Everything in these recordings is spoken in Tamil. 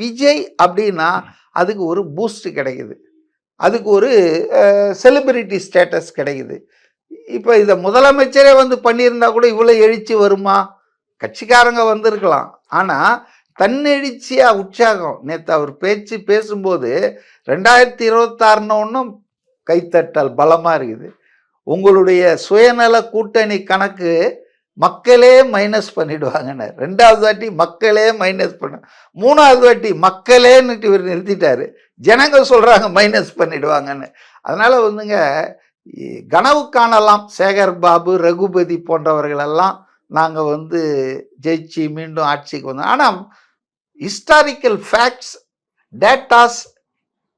விஜய் அப்படின்னா அதுக்கு ஒரு பூஸ்ட் கிடைக்குது. அதுக்கு ஒரு செலிபிரிட்டி ஸ்டேட்டஸ் கிடைக்குது. இப்போ இதை முதலமைச்சரே வந்து பண்ணியிருந்தா கூட இவ்வளோ எழுச்சி வருமா? கட்சிக்காரங்க வந்திருக்கலாம். ஆனால் தன்னெழுச்சியாக உற்சாகம். நேற்று அவர் பேச்சு பேசும்போது ரெண்டாயிரத்தி இருபத்தாறுன ஒன்றும் கைத்தட்டல் பலமாக இருக்குது. உங்களுடைய சுயநல கூட்டணி கணக்கு மக்களே மைனஸ் பண்ணிடுவாங்கன்னு. ரெண்டாவது வாட்டி மக்களே மைனஸ் பண்ண. மூணாவது வாட்டி மக்களேன்னுட்டு இவர் நிறுத்திட்டாரு. ஜனங்க சொல்கிறாங்க மைனஸ் பண்ணிடுவாங்கன்னு. அதனால் வந்துங்க கனவு காணலாம். சேகர் பாபு ரகுபதி போன்றவர்களெல்லாம் நாங்கள் வந்து ஜெயிச்சு மீண்டும் ஆட்சிக்கு வந்தோம். ஆனால் ஹிஸ்டாரிக்கல் ஃபேக்ட்ஸ் டேட்டாஸ்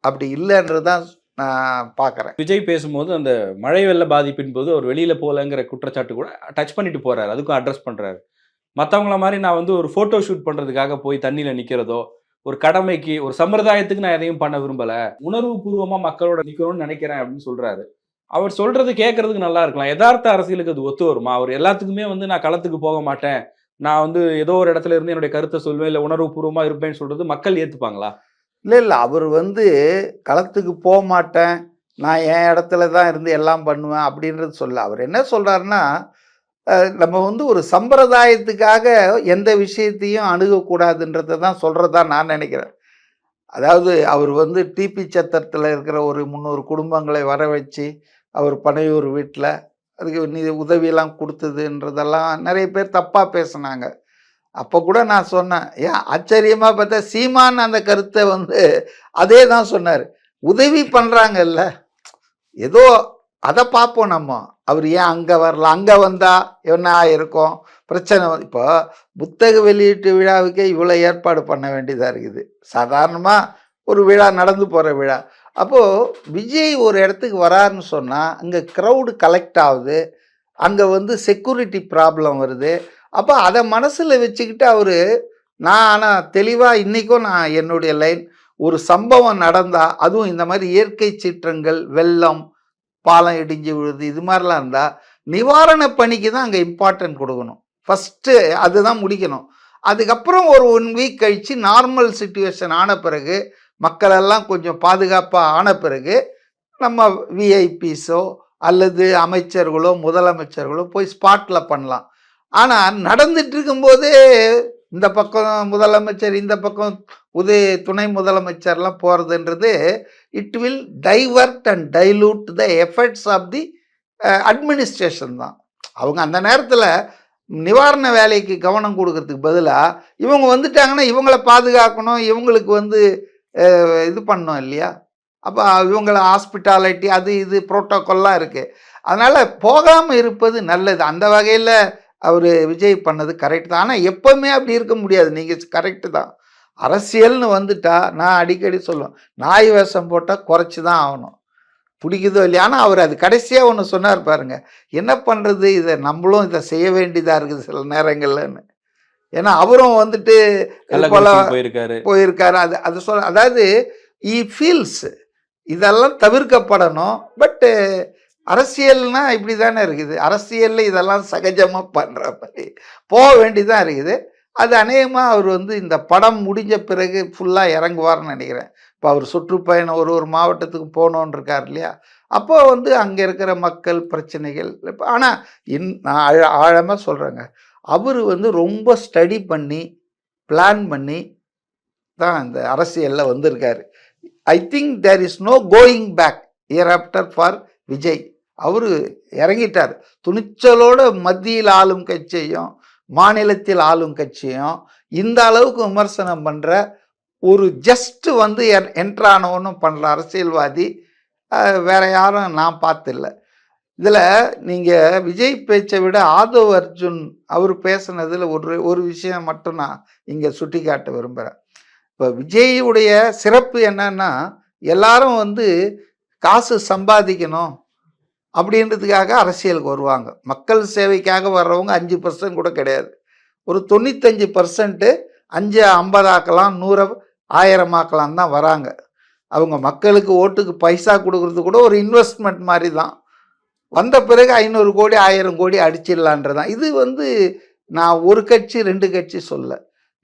அப்படி இல்லைன்றது தான் நான் பார்க்குறேன். விஜய் பேசும்போது அந்த மழை வெள்ள பாதிப்பின் போது அவர் வெளியில் போகலங்கிற குற்றச்சாட்டு கூட டச் பண்ணிட்டு போகிறாரு அதுக்கும் அட்ரஸ் பண்ணுறாரு மற்றவங்கள மாதிரி நான் வந்து ஒரு ஃபோட்டோ ஷூட் பண்ணுறதுக்காக போய் தண்ணியில் நிற்கிறதோ ஒரு கடமைக்கு ஒரு சம்பிரதாயத்துக்கு நான் எதையும் பண்ண விரும்பலை. உணர்வு பூர்வமாக மக்களோட நிற்கணும்னு நினைக்கிறேன் அப்படின்னு சொல்கிறாரு அவர் சொல்கிறது கேட்கறதுக்கு நல்லா இருக்கலாம். யதார்த்த அரசியலுக்கு அது ஒத்து வருமா? அவர் எல்லாத்துக்குமே வந்து நான் களத்துக்கு போக மாட்டேன். நான் வந்து ஏதோ ஒரு இடத்துல இருந்து என்னுடைய கருத்தை சொல்வேன் இல்லை உணர்வு பூர்வமாக இருப்பேன்னு சொல்கிறது மக்கள் ஏற்றுப்பாங்களா இல்லை இல்லை. அவர் வந்து களத்துக்கு போக மாட்டேன். நான் என் இடத்துல தான் இருந்து எல்லாம் பண்ணுவேன் அப்படின்றது சொல்ல. அவர் என்ன சொல்கிறாருன்னா நம்ம வந்து ஒரு சம்பிரதாயத்துக்காக எந்த விஷயத்தையும் அணுகக்கூடாதுன்றதை தான் சொல்கிறதா நான் நினைக்கிறேன். அதாவது அவர் வந்து டிபி சத்திரத்தில் இருக்கிற ஒரு முந்நூறு குடும்பங்களை வர வச்சு அவர் பனையூர் வீட்டில் அதுக்கு நீ உதவியெல்லாம் கொடுத்ததுன்றதெல்லாம் நிறைய பேர் தப்பாக பேசுனாங்க. அப்போ கூட நான் சொன்னேன் ஏன் ஆச்சரியமாக பார்த்தா சீமான் அந்த கருத்தை வந்து அதே தான் சொன்னார். உதவி பண்ணுறாங்கல்ல ஏதோ அதை பார்ப்போம் நம்ம. அவர் ஏன் அங்கே வரல? அங்கே வந்தால் என்ன ஆயிருக்கும்? பிரச்சனை இப்போ புத்தக வெளியீட்டு விழாவுக்கே இவ்வளோ ஏற்பாடு பண்ண வேண்டியதாக இருக்குது. சாதாரணமாக ஒரு விழா நடந்து போகிற விழா. அப்போது விஜய் ஒரு இடத்துக்கு வராருன்னு சொன்னால் அங்கே க்ரௌடு கலெக்ட் ஆகுது. அங்கே வந்து செக்யூரிட்டி ப்ராப்ளம் வருது. அப்போ அதை மனசில் வச்சுக்கிட்டு அவர் நான் ஆனால் தெளிவாக இன்றைக்கும் நான் என்னுடைய லைன் ஒரு சம்பவம் நடந்தால் அதுவும் இந்த மாதிரி இயற்கை சீற்றங்கள் வெள்ளம் பாலம் இடிஞ்சு விழுது இது மாதிரிலாம் இருந்தால் நிவாரண பணிக்கு தான் அங்கே இம்பார்ட்டன்ட் கொடுக்கணும். ஃபஸ்ட்டு அதுதான் முடிக்கணும். அதுக்கப்புறம் ஒரு ஒன் வீக் கழித்து நார்மல் சுச்சுவேஷன் ஆன பிறகு மக்களெல்லாம் கொஞ்சம் பாதுகாப்பாக ஆன பிறகு நம்ம விஐபிஸோ அல்லது அமைச்சர்களோ முதலமைச்சர்களோ போய் ஸ்பாட்டில் பண்ணலாம். ஆனால் நடந்துட்டு இருக்கும்போது இந்த பக்கம் முதலமைச்சர் இந்த பக்கம் உதய துணை முதலமைச்சர்லாம் போகிறதுன்றது it will divert and dilute the efforts of the administration தான். அவங்க அந்த நேரத்தில் நிவாரண வேலைக்கு கவனம் கொடுக்கறதுக்கு பதிலாக இவங்க வந்துட்டாங்கன்னா இவங்கள பாதுகாக்கணும் இவங்களுக்கு வந்து இது பண்ணோம் இல்லையா? அப்போ இவங்கள ஹாஸ்பிட்டாலிட்டி அது இது ப்ரோட்டோக்கால்லாம் இருக்குது அதனால் போகாமல் இருப்பது நல்லது. அந்த வகையில் அவர் விஜய் பண்ணது கரெக்ட் தான். ஆனால் எப்போவுமே அப்படி இருக்க முடியாது. நீங்கள் கரெக்டு தான். அரசியல்னு வந்துட்டா நான் அடிக்கடி சொல்லுவேன் நாய் வேஷம் போட்டால் குறைச்சி தான் ஆகணும். பிடிக்குதோ இல்லையா? ஆனால் அவர் அது கடைசியாக ஒன்று சொன்னார் பாருங்க என்ன பண்ணுறது இதை நம்மளும் இதை செய்ய வேண்டியதாக இருக்குது சில நேரங்கள்லன்னு. ஏன்னா அவரும் வந்துட்டு போயிருக்காரு. போயிருக்காரு. அது அது சொல்ல அதாவது ஈ ஃபீல்ஸ் இதெல்லாம் தவிர்க்கப்படணும். பட்டு அரசியல்னா இப்படி தானே இருக்குது. அரசியலில் இதெல்லாம் சகஜமாக பண்ணுற மாதிரி போக வேண்டிதான் இருக்குது. அது அநேகமாக அவர் வந்து இந்த படம் முடிஞ்ச பிறகு ஃபுல்லாக இறங்குவார்னு நினைக்கிறேன். இப்போ அவர் சுற்றுப்பயணம் ஒரு ஒரு மாவட்டத்துக்கு போகணுன்னு இருக்கார் இல்லையா? அப்போ வந்து அங்கே இருக்கிற மக்கள் பிரச்சனைகள் இப்போ ஆனால் இன் நான் ஆழ ஆழமாக சொல்கிறேங்க அவர் வந்து ரொம்ப ஸ்டடி பண்ணி பிளான் பண்ணி தான் இந்த அரசியலில் வந்திருக்காரு. I think there is no going back year after for Vijay அவர் இறங்கிட்டார். துணிச்சலோட மத்தியில் ஆளும் கட்சியையும் மாநிலத்தில் ஆளும் கட்சியும் இந்த அளவுக்கு விமர்சனம் பண்ணுற ஒரு ஜஸ்ட் வந்து என்ட்ரானவனும் பண்ணுற அரசியல்வாதி வேற யாரும் நான் பார்த்தில்ல இதில் நீங்கள் விஜய் பேச்சை விட ஆதவ் அர்ஜுன் அவர் பேசுனதில் ஒரு ஒரு விஷயம் மட்டும் நான் இங்கே சுட்டி காட்ட விரும்புகிறேன் இப்போ விஜயுடைய சிறப்பு என்னன்னா எல்லாரும் வந்து காசு சம்பாதிக்கணும் அப்படின்றதுக்காக அரசியலுக்கு வருவாங்க. மக்கள் சேவைக்காக வர்றவங்க அஞ்சு பர்சன்ட் கூட கிடையாது. ஒரு தொண்ணூத்தஞ்சு பர்சன்ட்டு அஞ்சு ஐம்பதாக்கலாம் நூறு ஆயிரமாக்கலாம் தான் வராங்க. அவங்க மக்களுக்கு ஓட்டுக்கு பைசா கொடுக்கறது கூட ஒரு இன்வெஸ்ட்மெண்ட் மாதிரி தான் வந்த பிறகு ஐநூறு கோடி ஆயிரம் கோடி அடிச்சிடலான்றது தான் இது வந்து நான் ஒரு கட்சி ரெண்டு கட்சி சொல்ல.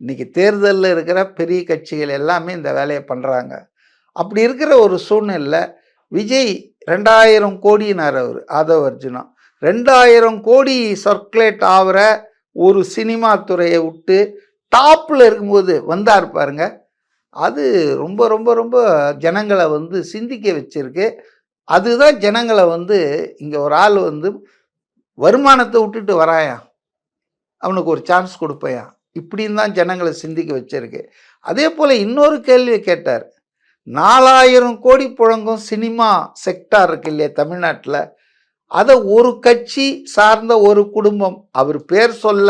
இன்றைக்கி தேர்தலில் இருக்கிற பெரிய கட்சிகள் எல்லாமே இந்த வேலையை பண்ணுறாங்க அப்படி இருக்கிற ஒரு சூழ்நிலை விஜய் ரெண்டாயிரம் கோடினார் அவர் ஆதவ் அர்ஜுனா. ரெண்டாயிரம் கோடி சர்க்குலேட் ஆகிற ஒரு சினிமா துறையை விட்டு டாப்பில் இருக்கும்போது வந்தார் பாருங்க. அது ரொம்ப ரொம்ப ரொம்ப ஜனங்களை வந்து சிந்திக்க வச்சிருக்கு. அதுதான் ஜனங்களை வந்து இங்கே ஒரு ஆள் வந்து வருமானத்தை விட்டுட்டு வராயா? அவனுக்கு ஒரு சான்ஸ் கொடுப்பையா? இப்படின்னு தான் ஜனங்களை சிந்திக்க வச்சிருக்கு. அதே போல் இன்னொரு கேள்வி கேட்டார். நாலாயிரம் கோடி புழங்கும் சினிமா செக்டார் இருக்கு இல்லையா தமிழ்நாட்டில்? அதை ஒரு கட்சி சார்ந்த ஒரு குடும்பம் அவர் பேர் சொல்ல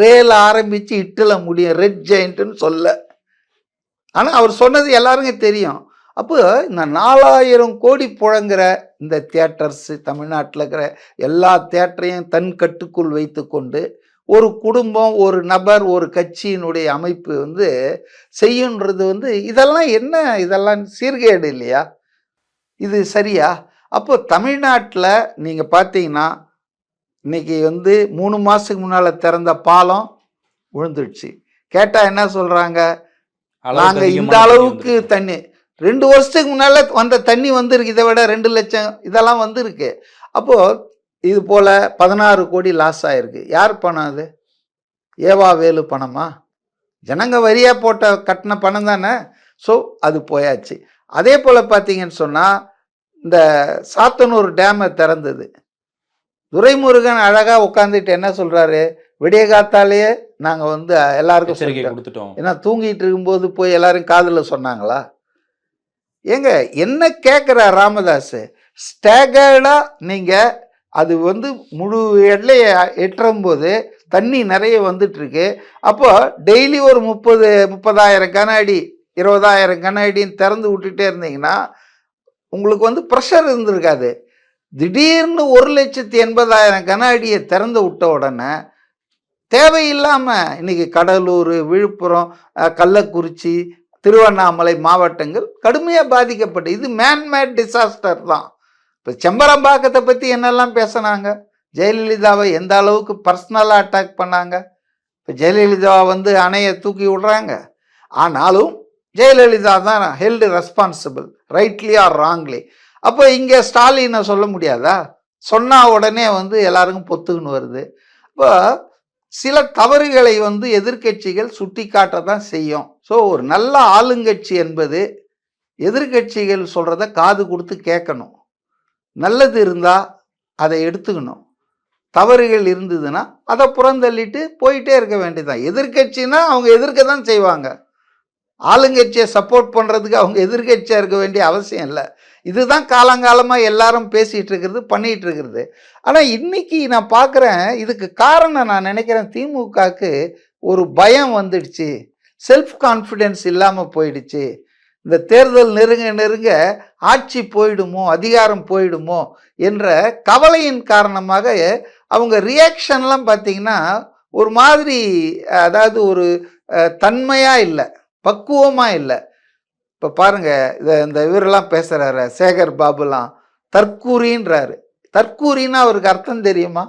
ரேல ஆரம்பித்து இட்டில் முடியும் ரெட் ஜெயிண்ட்டுன்னு சொல்ல. ஆனால் அவர் சொன்னது எல்லாருங்க தெரியும். அப்போ இந்த நாலாயிரம் கோடி புழங்குற இந்த தியேட்டர்ஸு தமிழ்நாட்டில் இருக்கிற எல்லா தேட்டரையும் தன் கட்டுக்குள் வைத்துக்கொண்டு ஒரு குடும்பம் ஒரு நபர் ஒரு கட்சியினுடைய அமைப்பு வந்து செய்யுன்றது வந்து இதெல்லாம் என்ன? இதெல்லாம் சீர்கேடு இல்லையா? இது சரியா? அப்போ தமிழ்நாட்டில் நீங்கள் பார்த்தீங்கன்னா இன்னைக்கு வந்து மூணு மாதத்துக்கு முன்னால் திறந்த பாலம் விழுந்துடுச்சு கேட்டால் என்ன சொல்கிறாங்க நாங்கள் இந்த அளவுக்கு தண்ணி ரெண்டு வருஷத்துக்கு முன்னால் வந்த தண்ணி வந்திருக்கு. இதை விட ரெண்டு லட்சம் இதெல்லாம் வந்திருக்கு. அப்போது இது போல் பதினாறு கோடி லாஸ் ஆயிருக்கு. யார் பணம் அது? ஏவா வேலு பணமா? ஜனங்க வரியாக போட்ட கட்டின பணம் தானே? ஸோ அது போயாச்சு. அதே போல் பார்த்தீங்கன்னு சொன்னால் இந்த சாத்தனூர் டேமை திறந்தது. துரைமுருகன் அழகாக உட்காந்துட்டு என்ன சொல்கிறாரு விடிய காத்தாலேயே நாங்கள் வந்து எல்லாருக்கும். கொடுத்துட்டோம். ஏன்னா தூங்கிட்டு இருக்கும்போது போய் எல்லாரும் காதில் சொன்னாங்களா? ஏங்க என்ன கேட்குற ராமதாஸ் ஸ்டேகர்டாக நீங்கள் அது வந்து முழு எல்லையை எட்டும் போது தண்ணி நிறைய வந்துட்டுருக்கு. அப்போது டெய்லி ஒரு முப்பது முப்பதாயிரம் கன அடி இருபதாயிரம் கன அடின்னு திறந்து விட்டுட்டே இருந்தீங்கன்னா உங்களுக்கு வந்து ப்ரெஷர் இருந்திருக்காது. திடீர்னு ஒரு லட்சத்தி எண்பதாயிரம் கன அடியை திறந்து விட்ட உடனே தேவையில்லாமல் இன்றைக்கி கடலூர் விழுப்புரம் கள்ளக்குறிச்சி திருவண்ணாமலை மாவட்டங்கள் கடுமையாக பாதிக்கப்பட்டு இது மேன்மேட் டிசாஸ்டர் தான். இப்போ செம்பரம்பாக்கத்தை பற்றி என்னெல்லாம் பேசினாங்க? ஜெயலலிதாவை எந்த அளவுக்கு பர்சனலாக அட்டாக் பண்ணாங்க? இப்போ ஜெயலலிதாவை வந்து அணையை தூக்கி விடுறாங்க. ஆனாலும் ஜெயலலிதா தான் held responsible rightly or wrongly அப்போ இங்கே ஸ்டாலினை சொல்ல முடியாதா? சொன்னால் உடனே வந்து எல்லாருக்கும் பொத்துக்குன்னு வருது. இப்போ சில தவறுகளை வந்து எதிர்க்கட்சிகள் சுட்டி காட்ட தான் செய்யும். ஸோ ஒரு நல்ல ஆளுங்கட்சி என்பது எதிர்க்கட்சிகள் சொல்கிறத காது கொடுத்து கேட்கணும். நல்லது இருந்தால் அதை எடுத்துக்கணும். தவறுகள் இருந்ததுன்னா அதை புறந்தள்ளிட்டு போயிட்டே இருக்க வேண்டியதுதான். எதிர்கட்சினா அவங்க எதிர்க்க தான் செய்வாங்க. ஆளுங்கட்சியை சப்போர்ட் பண்ணுறதுக்கு அவங்க எதிர்க்கட்சியாக இருக்க வேண்டிய அவசியம் இல்லை. இதுதான் காலங்காலமாக எல்லாரும் பேசிகிட்டு இருக்கிறது பண்ணிகிட்டு இருக்கிறது. ஆனால் இன்னைக்கு நான் பார்க்குறேன் இதுக்கு காரணம் நான் நினைக்கிறேன் திமுகவுக்கு ஒரு பயம் வந்துடுச்சு. செல்ஃப் கான்ஃபிடென்ஸ் இல்லாமல் போயிடுச்சு. இந்த தேர்தல் நெருங்க நெருங்க ஆட்சி போயிடுமோ அதிகாரம் போயிடுமோ என்ற கவலையின் காரணமாக அவங்க ரியாக்ஷன்லாம் பார்த்தீங்கன்னா ஒரு மாதிரி அதாவது ஒரு தன்மையாக இல்லை பக்குவமாக இல்லை. இப்போ பாருங்கள் இதை இந்த இவரெல்லாம் பேசுகிறாரு சேகர் பாபுலாம். தற்கூரின்றாரு. தற்கூரின்னா அவருக்கு அர்த்தம் தெரியுமா?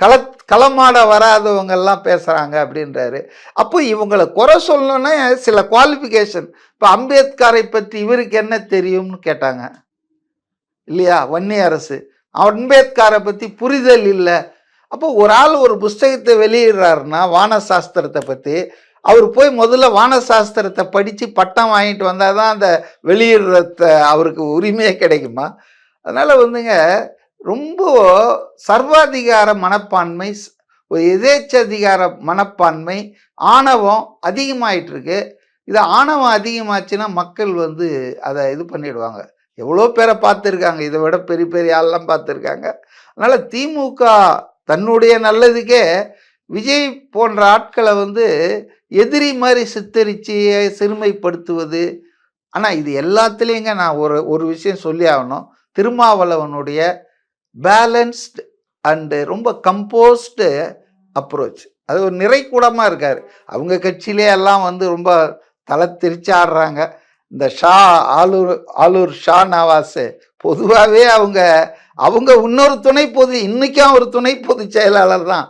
கள களமாட வராதவங்கள்லாம் பேசுகிறாங்க அப்படின்றாரு. அப்போ இவங்களை குறை சொல்லணும்னா சில குவாலிஃபிகேஷன் இப்போ அம்பேத்கரை பற்றி இவருக்கு என்ன தெரியும்னு கேட்டாங்க. இல்லையா? வன்னி அரசு. அம்பேத்கரை பற்றி புரிதல் இல்லை. அப்போ ஒரு ஆள் ஒரு புஸ்தகத்தை வெளியிடுறாருன்னா வானசாஸ்திரத்தை பற்றி அவர் போய் முதல்ல வான சாஸ்திரத்தை படித்து பட்டம் வாங்கிட்டு வந்தால் தான் அந்த வெளியிடுறத அவருக்கு உரிமையே கிடைக்குமா? அதனால் வந்துங்க ரொம்ப சர்வாதிகார மனப்பான்மை ஒரு எதேச்சதிகார மனப்பான்மை ஆணவம் அதிகமாயிட்டு இருக்கு இது ஆணவம் அதிகமாச்சுன்னா மக்கள் வந்து அதை இது பண்ணிடுவாங்க. எவ்வளோ பேரை பார்த்துருக்காங்க இதை விட பெரிய பெரிய ஆள்லாம் பார்த்துருக்காங்க. அதனால் திமுக தன்னுடைய நல்லதுக்கே விஜய் போன்ற ஆட்களை வந்து எதிரி மாதிரி சித்தரித்து சிறுமைப்படுத்துவது. ஆனால் இது எல்லாத்துலேயுங்க நான் ஒரு ஒரு விஷயம் சொல்லி ஆகணும். திருமாவளவனுடைய பேலன்ஸ்டு அண்டு ரொம்ப கம்போஸ்டு அப்ரோச் அது ஒரு நிறைக்கூடமாக இருக்கார். அவங்க கட்சியிலே எல்லாம் வந்து ரொம்ப தலை திரிச்சு ஆடுறாங்க. இந்த ஷா ஆலூர் ஆலூர் ஷா நவாஸ் பொதுவாகவே அவங்க அவங்க இன்னொரு துணை பொது இன்றைக்கும் ஒரு துணை பொதுச் செயலாளர் தான்.